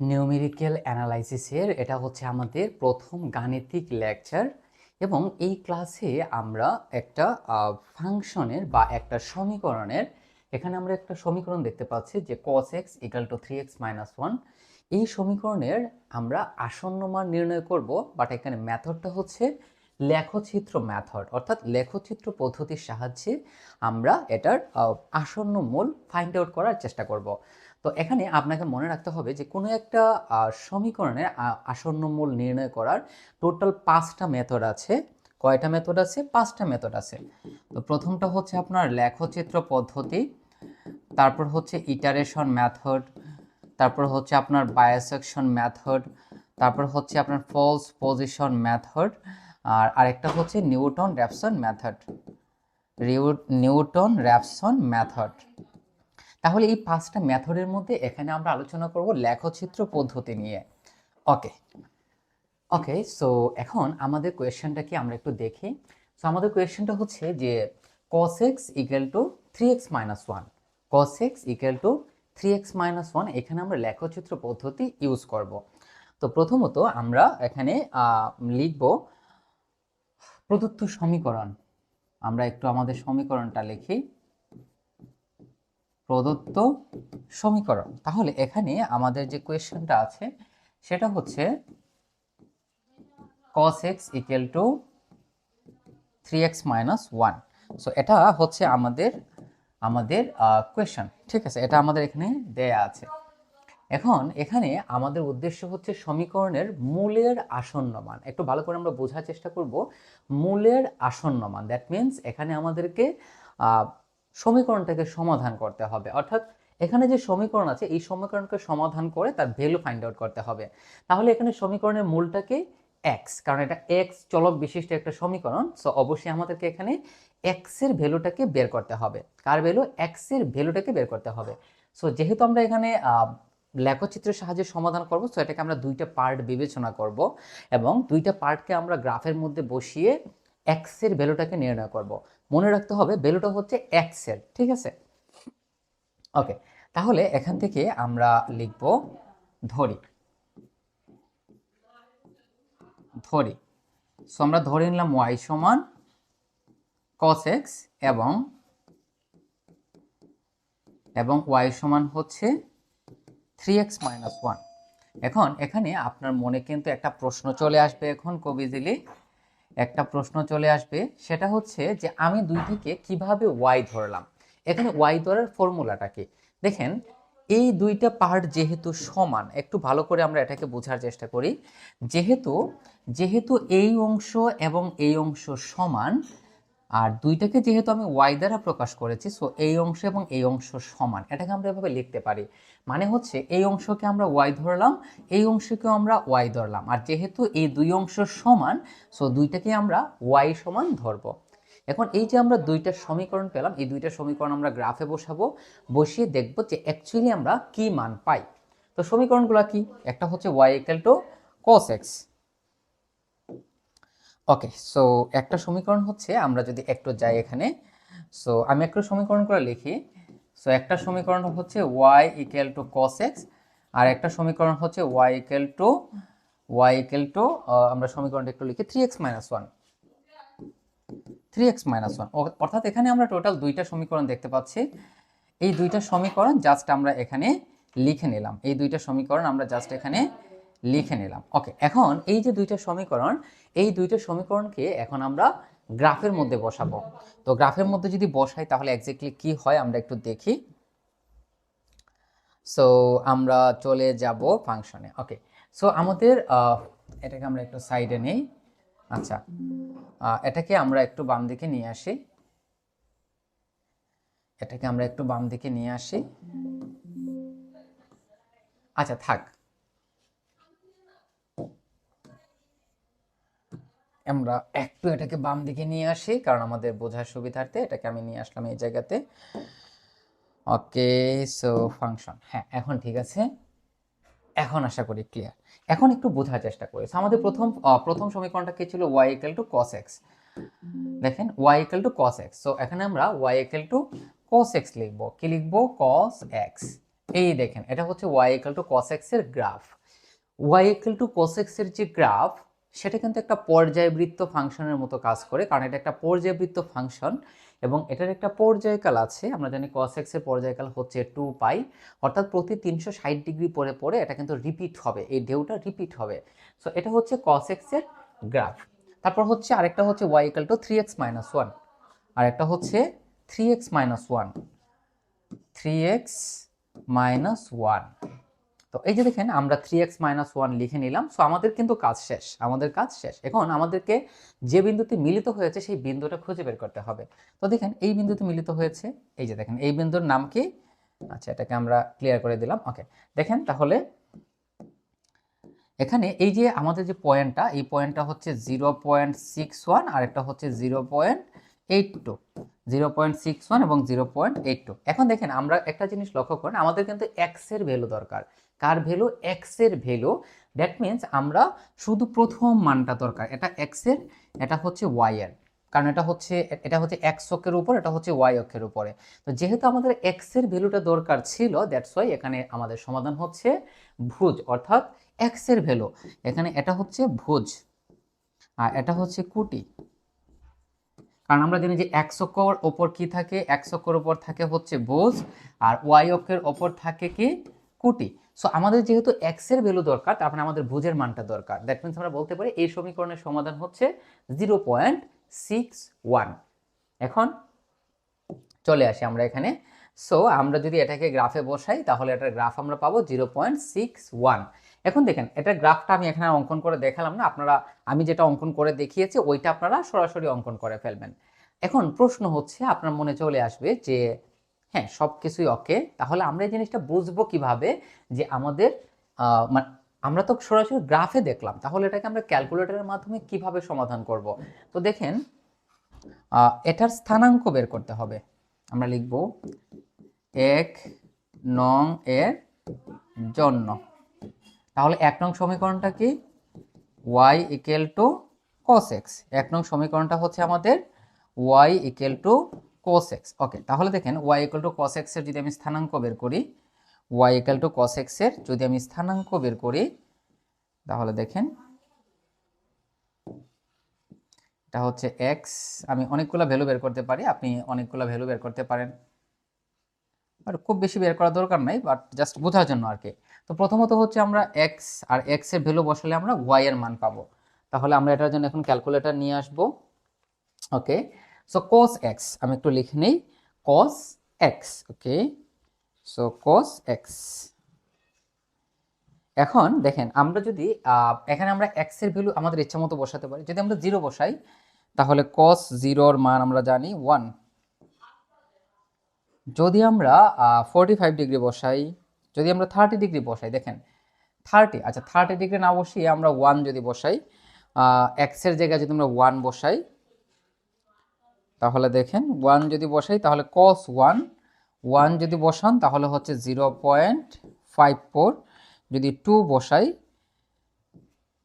Numerical অ্যানালাইসিসের এটা হচ্ছে আমাদের প্রথম গাণিতিক লেকচার এবং এই ক্লাসে আমরা একটা ফাংশনের বা একটা সমীকরণের, এখানে আমরা একটা সমীকরণ দেখতে পাচ্ছি যে cos x equal to three x minus one এই সমীকরণের আমরা আসন্ন মান নির্ণয় করব বাট এখানে মেথডটা হচ্ছে লেখচিত্র মেথড অর্থাৎ লেখচিত্র পদ্ধতির সাহায্যে আমরা এটার আসন্ন মূল ফাইন্ড আউট করার চেষ্টা করব। তো এখানে আপনাকে মনে রাখতে হবে যে কোনো একটা সমীকরণের আসন্ন মূল নির্ণয় করার টোটাল পাঁচটা মেথড আছে। কয়টা মেথড আছে? পাঁচটা মেথড আছে। তো প্রথমটা হচ্ছে আপনার লেখচিত্র পদ্ধতি, তারপর হচ্ছে ইটারেশন মেথড তারপর হচ্ছে আপনার বায়োসেকশন মেথড তারপর হচ্ছে আপনার ফলস পজিশন মেথড আর আরেকটা হচ্ছে Newton Raphson method Newton Raphson method তাহলে এই পাঁচটা মেথডের মধ্যে এখানে আমরা আলোচনা করব লেখচিত্র পদ্ধতি নিয়ে। ওকে ওকে সো এখন আমাদের কোয়েশ্চেনটা কি আমরা একটু দেখি। সো আমাদের কোয়েশ্চেনটা হচ্ছে যে cos x equal to three x minus one cos x equal to three x minus one এখানে আমরা লেখচিত্র পদ্ধতি ইউজ করব। তো প্রথমত আমরা এখানে লিখব প্রদত্ত সমীকরণ। আমরা একটু আমাদের সমীকরণটা লিখি। প্রদত্ত সমীকরণ। তাহলে এখানে আমাদের যে কোয়েশ্চেনটা আছে, সেটা হচ্ছে cos x equal to 3x minus 1 so এটা হচ্ছে আমাদের আমাদের কোয়েশ্চেন ঠিক আছে, এটা আমাদের এখানে দেয়া আছে। এখন এখানে আমাদের উদ্দেশ্য হচ্ছে সমীকরণের মূলের আসন্ন মান। একটু ভালো করে আমরা বোঝার চেষ্টা করব। মূলের আসন্ন মান। দ্যাট মিন্স এখানে আমাদেরকে সমীকরণটাকে সমাধান করতে হবে। অর্থাৎ এখানে যে সমীকরণ আছে, এই সমীকরণকে সমাধান করে তার ভ্যালু ফাইন্ড আউট করতে হবে। তাহলে এখানে সমীকরণের মূলটাকে এক্স কারণ এটা এক্স চলক বিশিষ্ট একটা সমীকরণ সো অবশ্যই আমাদেরকে এখানে এক্সের ভ্যালুটাকে বের করতে হবে। কার ভ্যালু এক্সের ভ্যালুটাকে বের করতে হবে। সো যেহেতু আমরা এখানে লেখচিত্রের সাহায্যে সমাধান করব সো এটাকে আমরা দুইটা পার্ট বিবেচনা করব এবং দুইটা পার্টকে আমরা গ্রাফের মধ্যে বসিয়ে এক্সের ভ্যালুটাকে নির্ণয় করব। মনে রাখতে হবে ভ্যালুটা হচ্ছে এক্সের, ঠিক আছে? ওকে তাহলে এখান থেকে আমরা লিখব ধরি। ধরি। সো আমরা ধরে নিলাম ওয়াই সমান cos x এবং এবং ওয়াই সমান হচ্ছে থ্রি এক্স মাইনাস ওয়ান এখন এখানে আপনার মনে কিন্তু একটা প্রশ্ন চলে আসবে এখন কবিজিলি একটা প্রশ্ন চলে আসবে, সেটা হচ্ছে যে আমি দুই থেকে কীভাবে ওয়াই ধরলাম? এখানে ওয়াই ধরার ফর্মুলাটা কি? দেখেন, এই দুইটা পার্ট যেহেতু সমান, একটু ভালো করে আমরা এটাকে বোঝার চেষ্টা করি। যেহেতু যেহেতু এই অংশ এবং এই অংশ সমান আর দুইটাকে যেহেতু আমি ওয়াই দ্বারা প্রকাশ করেছি সো এই অংশ এবং এই অংশ সমান, এটাকে আমরা এভাবে লিখতে পারি। মানে হচ্ছে এই অংশকে আমরা ওয়াই ধরলাম, এই অংশকেও আমরা ওয়াই ধরলাম। আর যেহেতু এই দুই অংশ সমান সো দুইটাকে আমরা ওয়াই সমান ধরবো। এখন এই যে আমরা দুইটা সমীকরণ পেলাম, এই দুইটা সমীকরণ আমরা গ্রাফে বসাবো, বসিয়ে দেখব যে অ্যাকচুয়ালি আমরা কি মান পাই। তো সমীকরণগুলো কি? একটা হচ্ছে y equal to cos x okay so একটা সমীকরণ হচ্ছে, আমরা যদি একটু যাই এখানে সো আমি একটু সমীকরণ করে লিখি সো একটা সমীকরণ হচ্ছে y equal to cos x আর একটা সমীকরণ হচ্ছে y equal to y equal to আমরা সমীকরণটা একটু লিখি three x minus one three x minus one অর্থাৎ এখানে আমরা টোটাল দুইটা সমীকরণ দেখতে পাচ্ছি। এই দুইটা সমীকরণ জাস্ট আমরা এখানে লিখে নিলাম। এই দুইটা সমীকরণ আমরা জাস্ট এখানে লিখে নিলাম। ওকে এখন এই যে দুইটা সমীকরণ, এই দুইটা সমীকরণকে এখন আমরা গ্রাফের মধ্যে বসাবো। তো গ্রাফের মধ্যে যদি বসাই, তাহলে এক্স্যাক্টলি কি হয় আমরা একটু দেখি। সো আমরা চলে যাব ফাংশনে ওকে সো আমাদের এটাকে আমরা একটু সাইডে নেই। আচ্ছা এটাকে আমরা একটু বাম দিকে নিয়ে আসি। এটাকে আমরা একটু বাম দিকে নিয়ে আসি। আচ্ছা থাক। আমরা একটু এটাকে বাম দিকে নিয়ে আসি, কারণ আমাদের বোঝার সুবিধার্থে এটাকে আমি নিয়ে আসলাম এই জায়গাতে। ওকে সো ফাংশন হ্যাঁ এখন ঠিক আছে। এখন আশা করি ক্লিয়ার এখন একটু বোঝার চেষ্টা করি। আমাদের প্রথম প্রথম সমীকরণটা কি ছিল? Y equal to cos x দেখেন y equal to cos x so এখানে আমরা y equal to cos x লিখব। কি লিখব? কস এক্স এই দেখেন, এটা হচ্ছে ওয়াই ইকাল টু কস এক্সের graph y equal to cos এক্সের যে গ্রাফ সেটা কিন্তু একটা পর্যায়বৃত্ত ফাংশনের মতো কাজ করে, কারণ এটা একটা পর্যায়বৃত্ত ফাংশন এবং এটার একটা পর্যায়কাল আছে, আমরা জানি কস এক্সের পর্যায়কাল হচ্ছে টু পাই অর্থাৎ প্রতি তিনশো ষাট ডিগ্রি পরে পরে এটা কিন্তু রিপিট হবে, এই ঢেউটা রিপিট হবে। সো এটা হচ্ছে কস এক্সের গ্রাফ তারপর হচ্ছে আরেকটা হচ্ছে y equal to three x minus one আরেকটা হচ্ছে three x minus one three x minus one তো এই যে দেখেন, আমরা থ্রি এক্স মাইনাস ওয়ান লিখে নিলাম সো আমাদের কিন্তু কাজ শেষ, আমাদের কাজ শেষ। এখন আমাদেরকে যে বিন্দুতে মিলিত হয়েছে, সেই বিন্দুটা খুঁজে বের করতে হবে। তো দেখেন, এই বিন্দুতে মিলিত হয়েছে, এই যে দেখেন, এই বিন্দুর নাম কি? আচ্ছা এটাকে আমরা ক্লিয়ার করে দিলাম ওকে দেখেন, তাহলে এখানে এই যে আমাদের যে পয়েন্টটা, এই পয়েন্টটা হচ্ছে জিরো পয়েন্ট সিক্স ওয়ান আর একটা হচ্ছে zero point eight two zero point six one এবং জিরো পয়েন্ট এইট টু। এখন দেখেন, আমরা একটা জিনিস লক্ষ্য করেন, আমাদের কিন্তু এক্সের ভ্যালু দরকার। কার ভ্যালু? এক্সের ভ্যালু। দ্যাট মিন্স আমরা শুধু প্রথম মানটা দরকার। এটা এক্সের এটা হচ্ছে ওয়াই এর। কারণ এটা হচ্ছে এটা হচ্ছে এক্স অক্ষের উপর, এটা হচ্ছে ওয়াই অক্ষের উপরে। তো যেহেতু আমাদের এক্সের ভ্যালুটা দরকার ছিল, দ্যাটস ওয়াই এখানে আমাদের সমাধান হচ্ছে ভুজ, অর্থাৎ এক্সের ভ্যালু। এখানে এটা হচ্ছে ভুজ, আর এটা হচ্ছে কুটি। কারণ আমরা জানি যে এক অক্ষর ওপর কি থাকে? এক অক্ষর ওপর থাকে হচ্ছে ভুজ আর ওয়াই অক্ষের ওপর থাকে কি? কুটি। সো আমাদের যেহেতু এক্সের ভ্যালু দরকার তারপরে মানে আমাদের ভুজের মানটা দরকার। দ্যাট মিনস আমরা বলতে পারি এই সমীকরণের সমাধান হচ্ছে জিরো পয়েন্ট সিক্স ওয়ান এখন চলে আসি আমরা এখানে। সো আমরা যদি এটাকে গ্রাফে বসাই, তাহলে এটার গ্রাফ আমরা পাবো জিরো পয়েন্ট সিক্স ওয়ান এখন দেখেন এটার গ্রাফটা আমি এখানে অঙ্কন করে দেখালাম না। আপনারা, আমি যেটা অঙ্কন করে দেখিয়েছি, ওইটা আপনারা সরাসরি অঙ্কন করে ফেলবেন। এখন প্রশ্ন হচ্ছে, আপনার মনে চলে আসবে যে হ্যাঁ সব কিছুই ওকে, তাহলে আমরা এই জিনিসটা বুঝব কীভাবে যে আমাদের মানে আমরা তো সরাসরি গ্রাফে দেখলাম, তাহলে এটাকে আমরা ক্যালকুলেটরের মাধ্যমে কীভাবে সমাধান করব? তো দেখেন এটার স্থানাঙ্ক বের করতে হবে। আমরা লিখব, এক নং এর জন্য। তাহলে এক নং সমীকরণটা কি? Y equal to cos x এক নং সমীকরণটা হচ্ছে আমাদের y equal to cos x okay তাহলে দেখেন y ইকুয়াল টু x এর যদি আমি স্থানাঙ্ক বের করি, y ইকুয়াল টু x এর যদি আমি স্থানাঙ্ক বের করি, তাহলে দেখেন এটা হচ্ছে এক্স আমি অনেকগুলো ভ্যালু বের করতে পারি, আপনি অনেকগুলো ভ্যালু বের করতে পারেন। আর খুব বেশি বের করার দরকার নাই বাট জাস্ট বোঝার জন্য আর কি। তো প্রথমত হচ্ছে আমরা এক্স আর এর ভ্যালু বসালে আমরা y এর মান পাবো। তাহলে আমরা এটার জন্য এখন ক্যালকুলেটর নিয়ে আসব। ওকে সো cos এক্স আমি একটু লিখে নেই। cos x okay so cos x এখন দেখেন, আমরা যদি এখানে আমরা এর ভ্যালু আমাদের ইচ্ছা মতো বসাতে পারি। যদি আমরা জিরো বসাই, তাহলে cos জিরোর মান আমরা জানি ওয়ান যদি আমরা ফোরটি ফাইভ ডিগ্রি বসাই যদি আমরা থার্টি ডিগ্রি বসাই, দেখেন থার্টি আচ্ছা থার্টি ডিগ্রি না বসিয়ে আমরা ওয়ান যদি বসাই এক্সের জায়গায় যদি আমরা ওয়ান বসাই, তাহলে দেখেন ওয়ান যদি বসাই, তাহলে কস ওয়ান ওয়ান যদি বসান, তাহলে হচ্ছে জিরো পয়েন্ট ফাইভ ফোর যদি টু বসাই,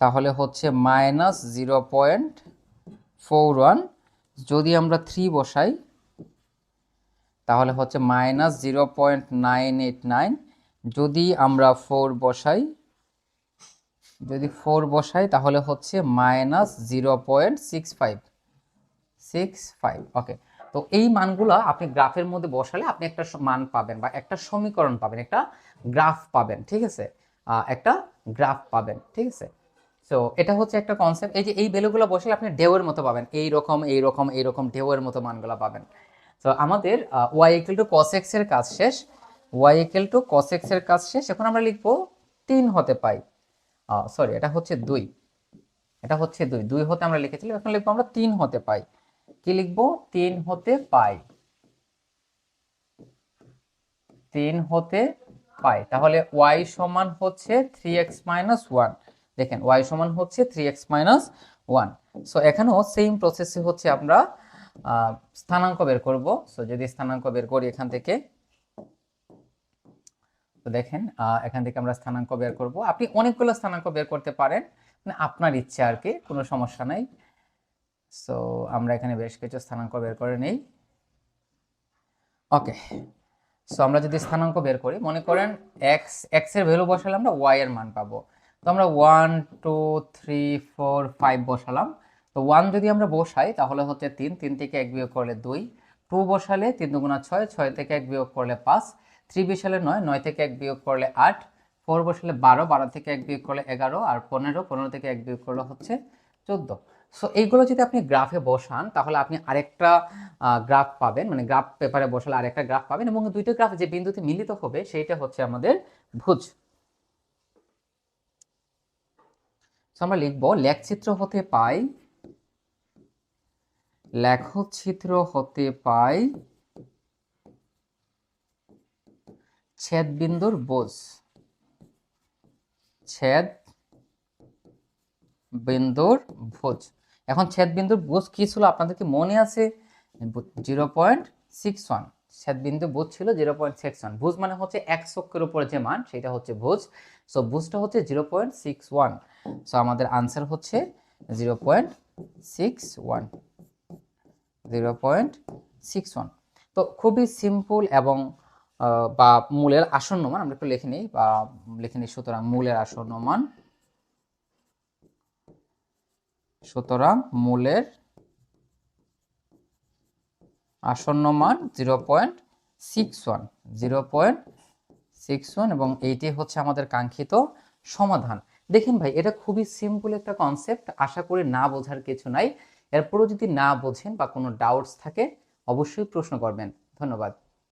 তাহলে হচ্ছে minus zero point four one যদি আমরা থ্রি বসাই, তাহলে হচ্ছে minus zero point nine eight nine যদি আমরা ফোর বসাই, যদি ফোর বসাই তাহলে হচ্ছে minus zero point six five six five okay তো এই মানগুলো আপনি গ্রাফের মধ্যে বসালে আপনি একটা মান পাবেন বা একটা সমীকরণ পাবেন, একটা গ্রাফ পাবেন, ঠিক আছে? একটা গ্রাফ পাবেন, ঠিক আছে? সো এটা হচ্ছে একটা কনসেপ্ট এই যে এই ভ্যালুগুলো বসালে আপনি ঢেউয়ের মতো পাবেন, এই রকম এই রকম এই রকম ঢেউয়ের মতো মানগুলো পাবেন। তো আমাদের ওয়াই ইকুয়াল টু কস এক্সের কাজ শেষ। ওয়াই ইকুয়াল টু কস এক্সের কাজ শেষ। এখন আমরা লিখব তিন হতে পাই। সরি এটা হচ্ছে দুই। এটা হচ্ছে দুই। দুই হতে আমরা লিখেছিলাম, এখন লিখব আমরা তিন হতে পাই। কি লিখব? তিন হতে পাই। তিন হতে পাই। তাহলে y সমান হচ্ছে থ্রি এক্স মাইনাস ওয়ান দেখেন, y সমান হচ্ছে three x minus one so এখানেও সেম প্রসেসে হচ্ছে আমরা স্থানাঙ্ক বের করব। সো যদি স্থানাঙ্ক বের করি এখান থেকে তো দেখেন এখান থেকে আমরা স্থানাঙ্ক বের করব। আপনি অনেকগুলো স্থানাঙ্ক বের করতে পারেন। মানে আপনার ইচ্ছে আর কি, কোনো সমস্যা নাই। সো আমরা এখানে বেশ কিছু স্থানাঙ্ক বের করে নেই। ওকে সো আমরা যদি স্থানাঙ্ক বের করি, মনে করেন এক্স এক্সের ভ্যালু বসালে আমরা ওয়াই এর মান পাবো। তো আমরা one two three four five বসালাম। তো ওয়ান যদি আমরা বসাই, তাহলে হচ্ছে তিন। তিন থেকে এক বিয়োগ করলে দুই। টু বসালে তিন দুগুণা ছয়। ছয় থেকে এক বিয়োগ করলে পাঁচ। থ্রি বসালে নয় নয় থেকে এক বিয়োগ করলে আট ফোর বসালে বারো বারো থেকে এক বিয়োগ করলে এগারো, আর পনেরো পনেরো থেকে এক বিয়োগ করলে হচ্ছে চোদ্দ। সো এইগুলো যদি আপনি গ্রাফে বসান, তাহলে আপনি আরেকটা গ্রাফ পাবেন। মানে গ্রাফ পেপারে বসালে আরেকটা গ্রাফ পাবেন এবং দুইটা গ্রাফ যে বিন্দুতে মিলিত হবে, সেইটা হচ্ছে আমাদের ভুজ। আমরা লিখব, লেখচিত্র হতে পাই, লেখচিত্র হতে পাই ছেদ বিন্দুর বোঝ। ছেদ বিন্দুর ভোজ এখন ছেদ বিন্দুর ভোজ কি ছিল আপনাদের কি মনে আছে? Zero point six one. ছেদ বিন্দু ভোজ ছিল জিরো পয়েন্ট সিক্স ওয়ান। ভোজ মানে হচ্ছে এক চক্রের উপরে যে মান, সেটা হচ্ছে ভোজ সো ভোজটা হচ্ছে zero point six one. So আমাদের আনসার হচ্ছে zero point six one. Zero point six one. তো, খুবই সিম্পল এবং বা মূলের আসন্ন মান, আমরা একটু লিখে নিই, বা লিখে নিই সুতরাং মূলের আসন্ন মান। সুতরাং মূলের আসন্ন মান zero point six one, zero point six one, এবং এইটি হচ্ছে আমাদের কাঙ্ক্ষিত সমাধান। দেখেন ভাই, এটা খুবই সিম্পল একটা কনসেপ্ট আশা করি না বোঝার কিছু নাই। এরপরও যদি না বোঝেন বা কোনো ডাউটস থাকে, অবশ্যই প্রশ্ন করবেন। ধন্যবাদ।